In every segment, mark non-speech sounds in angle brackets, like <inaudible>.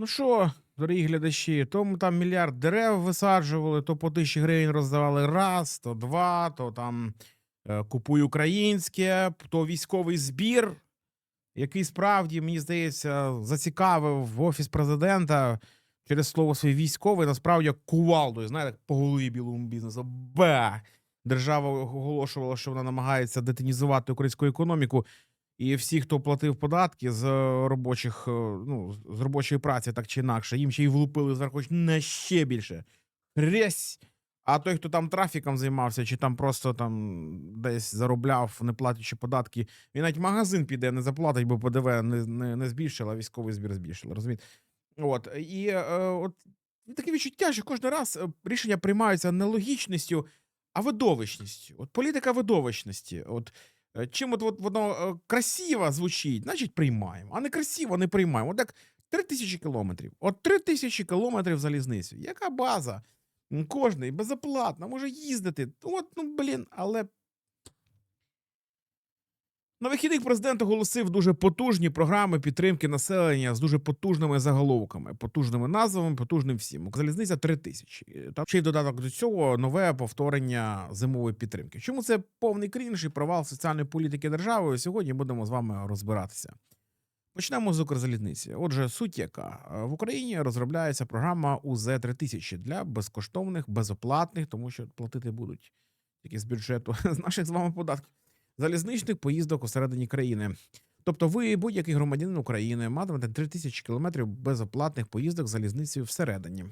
Ну що, дорогі глядачі, то там мільярд дерев висаджували, то по тисячі гривень роздавали раз, то два, то там е, купуй українське, то військовий збір, який справді, мені здається, зацікавив офіс президента через слово своє військовий, насправді кувалдою, знаєте, по голові білому бізнесу. Ба! Держава оголошувала, що вона намагається детинізувати українську економіку. І всі, хто платив податки з е, робочих, е, ну, з робочої праці, так чи інакше, їм ще й влупили зверху на ще більше. Хресь. А той, хто там трафіком займався, чи там просто там десь заробляв, не платячи податки, він навіть магазин піде, не заплатить, бо ПДВ не, не, не збільшила, військовий збір збільшила. Розумієте? От. І е, от таке відчуття, що кожен раз е, рішення приймаються не логічністю, а видовищністю. От політика видовищності. От Е, Чим от, от воно е, красиво звучить, значить приймаємо. А не красиво не приймаємо. От так три тисячі кілометрів. От три тисячі кілометрів залізницю. Яка база? Кожний безоплатно може їздити. От, ну блін, але. На вихідних президент оголосив дуже потужні програми підтримки населення з дуже потужними заголовками, потужними назвами, потужним всім. Укрзалізниця 3 тисячі. Там ще й додаток до цього нове повторення зимової підтримки. Чому це повний крінж і провал соціальної політики держави? Сьогодні будемо з вами розбиратися. Почнемо з Укрзалізниці. Отже, суть яка в Україні розробляється програма УЗ 3000 для безкоштовних, безоплатних, тому що платити будуть тільки з бюджету <laughs> з наших з вами податків залізничних поїздок усередині країни. Тобто, ви, будь-який громадянин України, матимете 3000 кілометрів безоплатних поїздок залізницею всередині.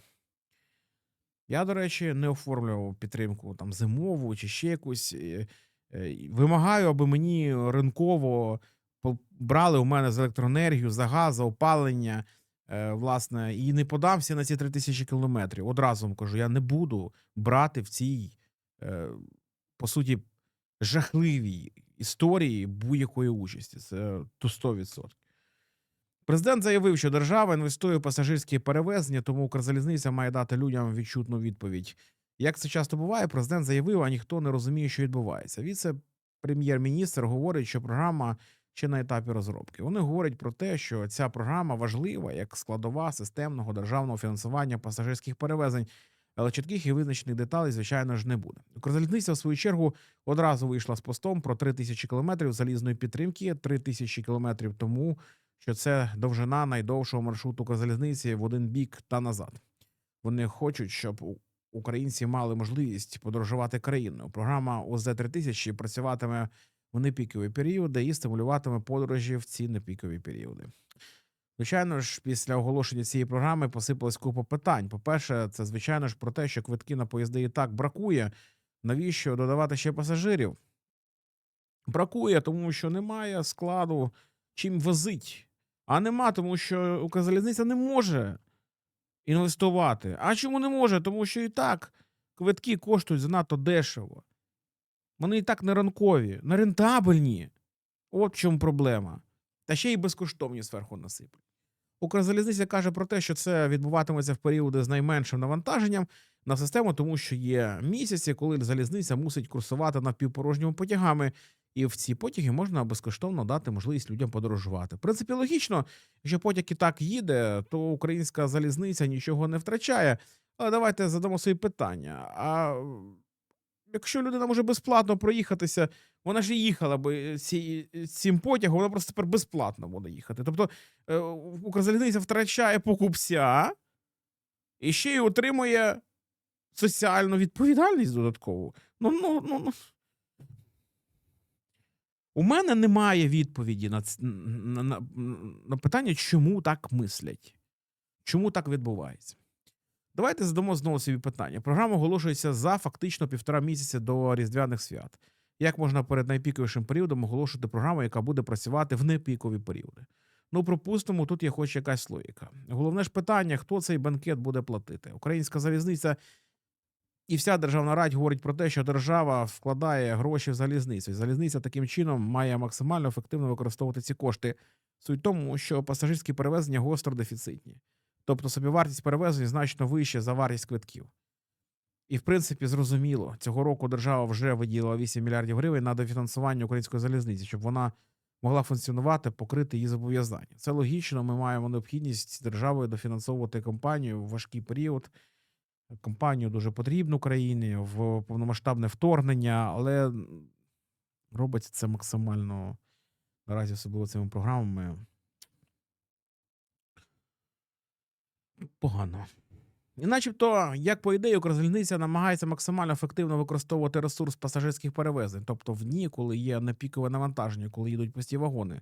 Я, до речі, не оформлював підтримку там зимову чи ще якусь. Е, е, Вимагаю, аби мені ринково брали у мене за електроенергію, за газ, за опалення, е, власне, і не подамся на ці 3000 кілометрів. Одразу вам кажу, я не буду брати в цій, по суті, жахливій історії будь-якої участі. Це то 100%. Президент заявив, що держава інвестує в пасажирські перевезення, тому Укрзалізниця має дати людям відчутну відповідь. Як це часто буває, президент заявив, а ніхто не розуміє, що відбувається. Віце-прем'єр-міністр говорить, що програма ще на етапі розробки. Вони говорять про те, що ця програма важлива як складова системного державного фінансування пасажирських перевезень, але чітких і визначених деталей, звичайно ж, не буде. Укрзалізниця, в свою чергу, одразу вийшла з постом про 3 тисячі кілометрів залізної підтримки, 3 тисячі кілометрів тому, що це довжина найдовшого маршруту Укрзалізниці в один бік та назад. Вони хочуть, щоб українці мали можливість подорожувати країною. Програма ОЗ 3000 працюватиме в непікові періоди і стимулюватиме подорожі в ці непікові періоди. Звичайно ж, після оголошення цієї програми посипалась купа питань. По-перше, це звичайно ж про те, що квитки на поїзди і так бракує. Навіщо додавати ще пасажирів? Бракує, тому що немає складу чим возить. А нема, тому що Укрзалізниця не може інвестувати. А чому не може? Тому що і так квитки коштують занадто дешево. Вони і так не ранкові, не рентабельні. От в чому проблема. Та ще й безкоштовні зверху насиплять. Укрзалізниця каже про те, що це відбуватиметься в періоди з найменшим навантаженням на систему, тому що є місяці, коли залізниця мусить курсувати напівпорожніми потягами, і в ці потяги можна безкоштовно дати можливість людям подорожувати. В принципі, логічно, якщо потяг і так їде, то українська залізниця нічого не втрачає. Але давайте задамо собі питання. А якщо людина може безплатно проїхатися, вона ж і їхала би ці, цим потягом, вона просто тепер безплатно буде їхати. Тобто е, Укрзалізниця втрачає покупця і ще й отримує соціальну відповідальність додаткову. Ну, ну, ну, ну. У мене немає відповіді на, на, на, на питання, чому так мислять, чому так відбувається. Давайте задамо знову собі питання. Програма оголошується за фактично півтора місяця до Різдвяних свят. Як можна перед найпіковішим періодом оголошувати програму, яка буде працювати в непікові періоди? Ну, припустимо, тут є хоч якась логіка. Головне ж питання, хто цей банкет буде платити. Українська залізниця і вся державна радь говорить про те, що держава вкладає гроші в залізницю. І залізниця таким чином має максимально ефективно використовувати ці кошти. Суть тому, що пасажирські перевезення гостро дефіцитні. Тобто собівартість перевезень значно вища за вартість квитків. І, в принципі, зрозуміло, цього року держава вже виділила 8 мільярдів гривень на дофінансування української залізниці, щоб вона могла функціонувати, покрити її зобов'язання. Це логічно. Ми маємо необхідність державою дофінансовувати компанію в важкий період. Компанію дуже потрібну країні в повномасштабне вторгнення, але робиться це максимально наразі, особливо цими програмами. Погано. І начебто, як по ідеї, Укрзалізниця намагається максимально ефективно використовувати ресурс пасажирських перевезень, тобто в дні, коли є непікове навантаження, коли їдуть пусті вагони,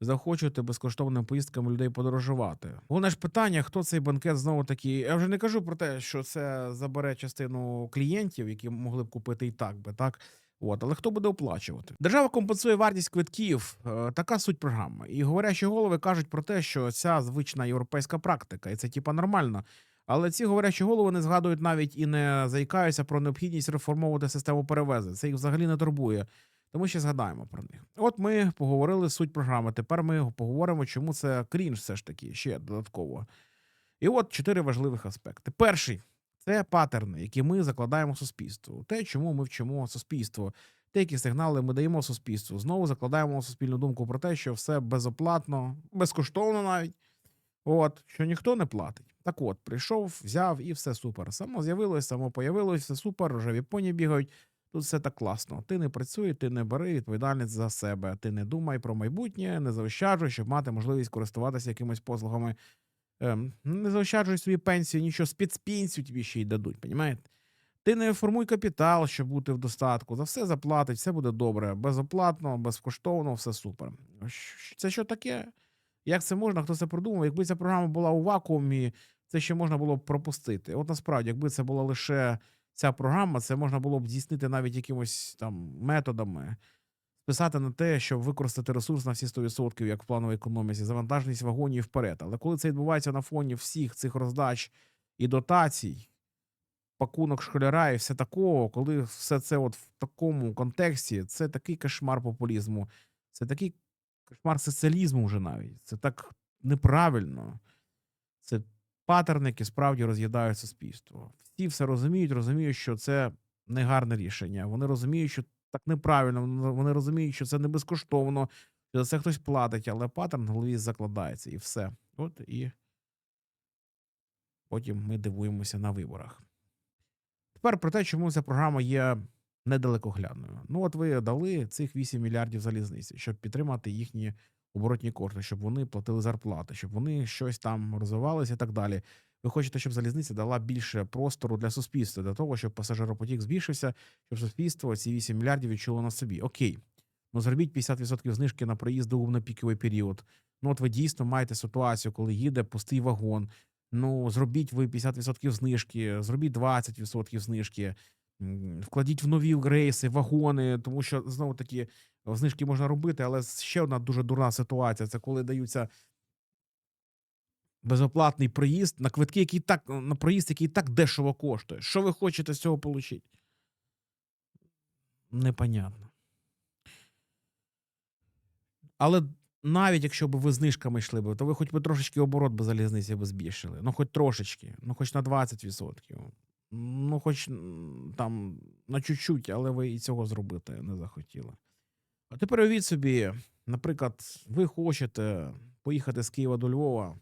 захочувати безкоштовними поїздками людей подорожувати. Головне ж питання, хто цей банкет знову таки. Я вже не кажу про те, що це забере частину клієнтів, які могли б купити і так би, так. От, але хто буде оплачувати? Держава компенсує вартість квитків. Е, така суть програми. І говорячі голови кажуть про те, що ця звична європейська практика, і це типа нормально. Але ці говорячі голови не згадують навіть і не заїкаються про необхідність реформовувати систему перевезень. Це їх взагалі не турбує. Тому ще згадаємо про них. От ми поговорили суть програми. Тепер ми поговоримо, чому це крінж все ж таки ще додатково. І от чотири важливих аспекти. Перший це патерни, які ми закладаємо в суспільство. Те, чому ми вчимо суспільство, те, які сигнали ми даємо суспільству. Знову закладаємо суспільну думку про те, що все безоплатно, безкоштовно навіть. От, що ніхто не платить. Так от, прийшов, взяв і все супер. Само з'явилось, само появилось, все супер, рожеві поні бігають. Тут все так класно. Ти не працюй, ти не бери відповідальність за себе. Ти не думай про майбутнє, не заощаджуй, щоб мати можливість користуватися якимись послугами. Ем, не заощаджуй свої пенсії, нічого, спецпенсію тобі ще й дадуть, понімаєте? Ти не формуй капітал, щоб бути в достатку. За все заплатить, все буде добре. Безоплатно, безкоштовно, все супер. Це що таке? Як це можна? Хто це придумав? Якби ця програма була у вакуумі, це ще можна було б пропустити. От насправді, якби це була лише ця програма, це можна було б здійснити навіть якимось там методами, списати на те, щоб використати ресурс на всі 100%, як в плановій економіці, завантаженість вагонів вперед. Але коли це відбувається на фоні всіх цих роздач і дотацій, пакунок школяра і все такого, коли все це от в такому контексті, це такий кошмар популізму, це такий кошмар соціалізму вже навіть. Це так неправильно. Це паттерни, які справді роз'їдають суспільство. Всі все розуміють, розуміють, що це не гарне рішення. Вони розуміють, що так неправильно, вони- розуміють, що це не безкоштовно, що за це хтось платить, але паттерн в голові закладається і все. От і потім ми дивуємося на виборах. Тепер про те, чому ця програма є недалекоглядною. Ну, от ви дали цих 8 мільярдів залізниці, щоб підтримати їхні оборотні кошти, щоб вони платили зарплати, щоб вони щось там розвивалися і так далі. Ви хочете, щоб залізниця дала більше простору для суспільства, для того, щоб пасажиропотік збільшився, щоб суспільство ці 8 мільярдів відчуло на собі. Окей, ну зробіть 50% знижки на проїзди у напіковий період. Ну, от ви дійсно маєте ситуацію, коли їде пустий вагон. Ну, зробіть ви 50% знижки, зробіть 20% знижки, вкладіть в нові рейси, вагони, тому що знову таки знижки можна робити, але ще одна дуже дурна ситуація це коли даються безоплатний проїзд на квитки, який так на проїзд, який так дешево коштує. Що ви хочете з цього отримати? Непонятно. Але навіть якщо б ви знижками йшли б, то ви хоч би трошечки оборот би залізниці би збільшили. Ну, хоч трошечки, ну хоч на 20%. Ну, хоч там на чуть-чуть, але ви і цього зробити не захотіли. А тепер уявіть собі, наприклад, ви хочете поїхати з Києва до Львова.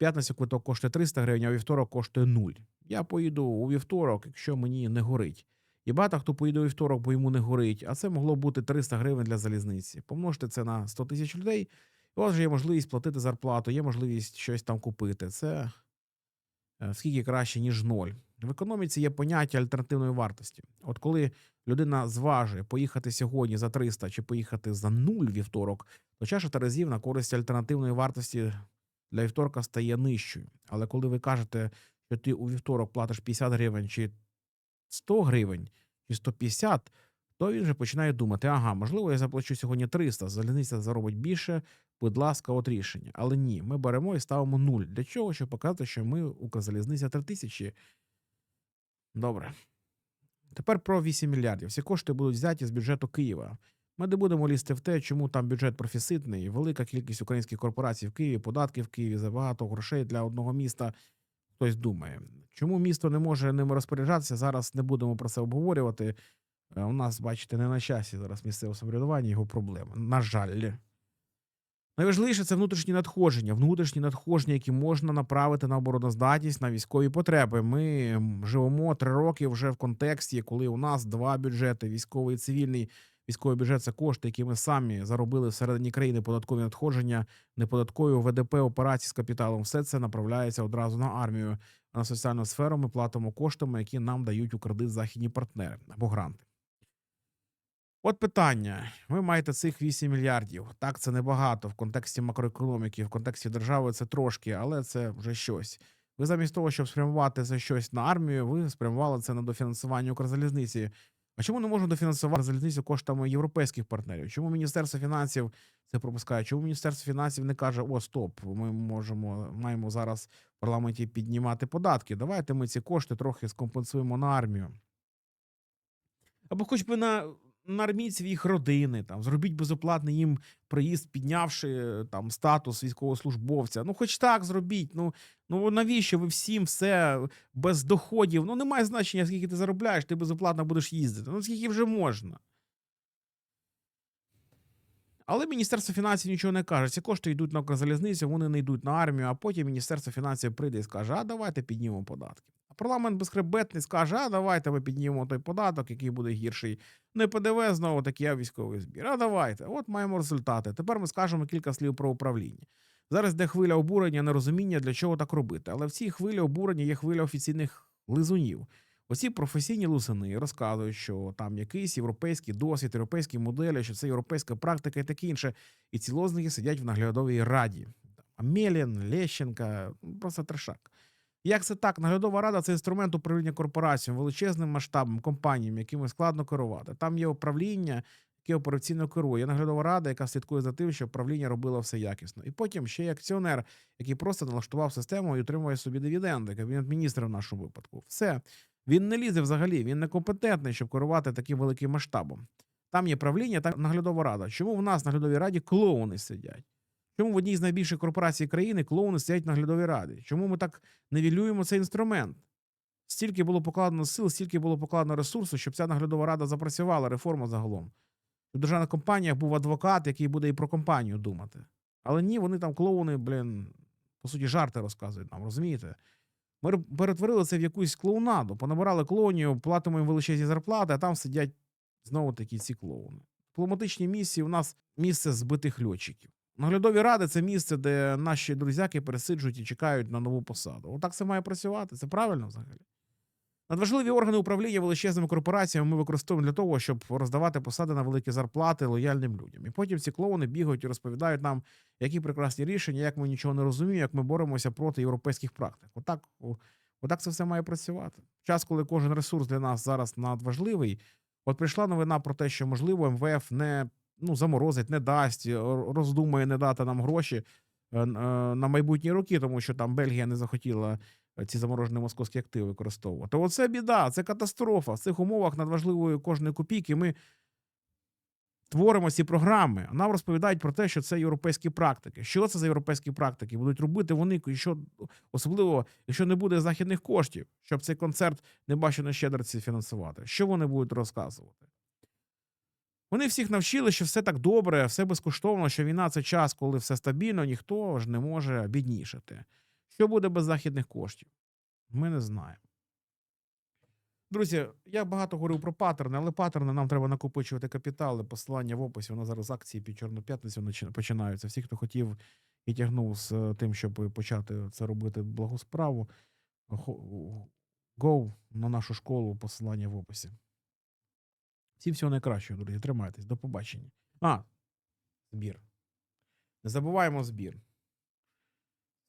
В п'ятницю квиток коштує 300 гривень, а вівторок коштує 0. Я поїду у вівторок, якщо мені не горить. І багато хто поїде у вівторок, бо йому не горить, а це могло бути 300 гривень для залізниці. Помножте це на 100 тисяч людей, і у вас вже є можливість платити зарплату, є можливість щось там купити. Це е, скільки краще, ніж ноль. В економіці є поняття альтернативної вартості. От коли людина зважує поїхати сьогодні за 300 чи поїхати за 0 вівторок, то чаша терезів на користь альтернативної вартості для вівторка стає нижчою. Але коли ви кажете, що ти у вівторок платиш 50 гривень чи 100 гривень чи 150, то він вже починає думати: ага, можливо, я заплачу сьогодні 300, залізниця заробить більше, будь ласка, от рішення. Але ні, ми беремо і ставимо 0. Для чого? Щоб показати, що ми Укрзалізниця 3000. Добре. Тепер про 8 мільярдів. Всі кошти будуть взяті з бюджету Києва. Ми не будемо лізти в те, чому там бюджет профіцитний, велика кількість українських корпорацій в Києві, податки в Києві, забагато грошей для одного міста. Хтось думає, чому місто не може ними розпоряджатися? Зараз не будемо про це обговорювати. Е, У нас, бачите, не на часі зараз місцеве самоврядування, його проблеми. На жаль. Найважливіше це внутрішні надходження, внутрішні надходження, які можна направити на обороноздатність на військові потреби. Ми живемо три роки вже в контексті, коли у нас два бюджети: військовий і цивільний. Військовий бюджет це кошти, які ми самі заробили всередині країни, податкові надходження, неподаткові ВДП, операції з капіталом. Все це направляється одразу на армію. А на соціальну сферу ми платимо коштами, які нам дають у кредит західні партнери або гранти. От питання. Ви маєте цих 8 мільярдів. Так, це небагато в контексті макроекономіки, в контексті держави це трошки, але це вже щось. Ви замість того, щоб спрямувати це щось на армію, ви спрямували це на дофінансування Укрзалізниці. А чому не можна дофінансувати залізницю коштами європейських партнерів? Чому Міністерство фінансів це пропускає? Чому Міністерство фінансів не каже: О, стоп, ми можемо маємо зараз в парламенті піднімати податки. Давайте ми ці кошти трохи скомпенсуємо на армію. Або хоч би на, на армійців їх родини, там зробіть безоплатний їм приїзд, піднявши е, там статус військовослужбовця. Ну, хоч так зробіть. Ну, ну навіщо ви всім все без доходів? Ну, немає значення, скільки ти заробляєш, ти безоплатно будеш їздити. Ну, скільки вже можна. Але Міністерство фінансів нічого не каже. Ці кошти йдуть на Укрзалізницю, вони не йдуть на армію, а потім Міністерство фінансів прийде і скаже: а давайте піднімемо податки. Парламент безхребетний скаже: а давайте ми піднімемо той податок, який буде гірший. Не ПДВ знову таки, а військовий збір. А давайте. От маємо результати. Тепер ми скажемо кілька слів про управління. Зараз йде хвиля обурення, нерозуміння, для чого так робити. Але в цій хвилі обурення є хвиля офіційних лизунів. Оці професійні лусини розказують, що там якийсь європейський досвід, європейські моделі, що це європейська практика і таке інше. І ці лозунги сидять в наглядовій раді. Амелін, Лещенка, ну, просто трешак. Як це так? Наглядова рада це інструмент управління корпорацією, величезним масштабом, компаніям, якими складно керувати. Там є управління, яке операційно керує. Є наглядова рада, яка слідкує за тим, щоб управління робило все якісно. І потім ще є акціонер, який просто налаштував систему і отримує собі дивіденди, кабінет міністра в нашому випадку. Все. Він не лізе взагалі, він некомпетентний, щоб керувати таким великим масштабом. Там є правління та наглядова рада. Чому в нас в наглядовій раді клоуни сидять? Чому в одній з найбільших корпорацій країни клоуни сидять в наглядовій раді? Чому ми так невілюємо цей інструмент? Стільки було покладено сил, стільки було покладено ресурсу, щоб ця наглядова рада запрацювала, реформа загалом. У державних компаніях був адвокат, який буде і про компанію думати. Але ні, вони там клоуни, блін, по суті, жарти розказують нам, розумієте? Ми перетворили це в якусь клоунаду, понабирали клоунів, платимо їм величезні зарплати, а там сидять знову такі ці клоуни. В дипломатичній місії у нас місце збитих льотчиків. Наглядові ради це місце, де наші друзяки пересиджують і чекають на нову посаду. Отак це має працювати. Це правильно взагалі. Надважливі органи управління величезними корпораціями ми використовуємо для того, щоб роздавати посади на великі зарплати лояльним людям. І потім ці клоуни бігають і розповідають нам, які прекрасні рішення, як ми нічого не розуміємо, як ми боремося проти європейських практик. Отак, отак це все має працювати. Час, коли кожен ресурс для нас зараз надважливий, от прийшла новина про те, що можливо МВФ не ну, заморозить, не дасть, р- роздумає не дати нам гроші е, е, на майбутні роки, тому що там Бельгія не захотіла е, ці заморожені московські активи використовувати. Оце біда, це катастрофа. В цих умовах надважливої кожної копійки ми творимо ці програми. Нам розповідають про те, що це європейські практики. Що це за європейські практики? Будуть робити вони, що особливо, якщо не буде західних коштів, щоб цей концерт не бачено щедриці фінансувати. Що вони будуть розказувати? Вони всіх навчили, що все так добре, все безкоштовно, що війна це час, коли все стабільно, ніхто ж не може біднішати. Що буде без західних коштів? Ми не знаємо. Друзі, я багато говорив про паттерни, але паттерни нам треба накопичувати капітали. Посилання в описі. Нас зараз акції під Чорну п'ятницю починаються. Всі, хто хотів і тягнув з е, тим, щоб почати це робити благу справу. Go на нашу школу, посилання в описі. Всім всього найкращого, друзі. Тримайтесь. До побачення. А, збір. Не забуваємо збір.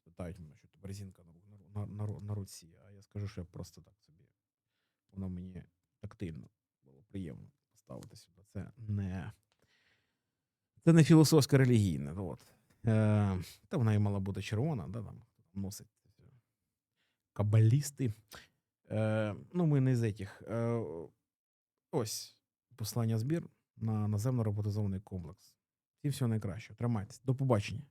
Питають мене, що тут резинка на, на, на, на, руці, а я скажу, що я просто так собі. Воно мені тактильно було приємно поставити сюди. Це не. Це не філософське релігійне. От. Е, та вона і мала бути червона, да, там носить кабалісти. Е, ну, ми не з этих. Е, ось послання збір на наземно роботизований комплекс. Всім всього найкращого. Тримайтесь. До побачення.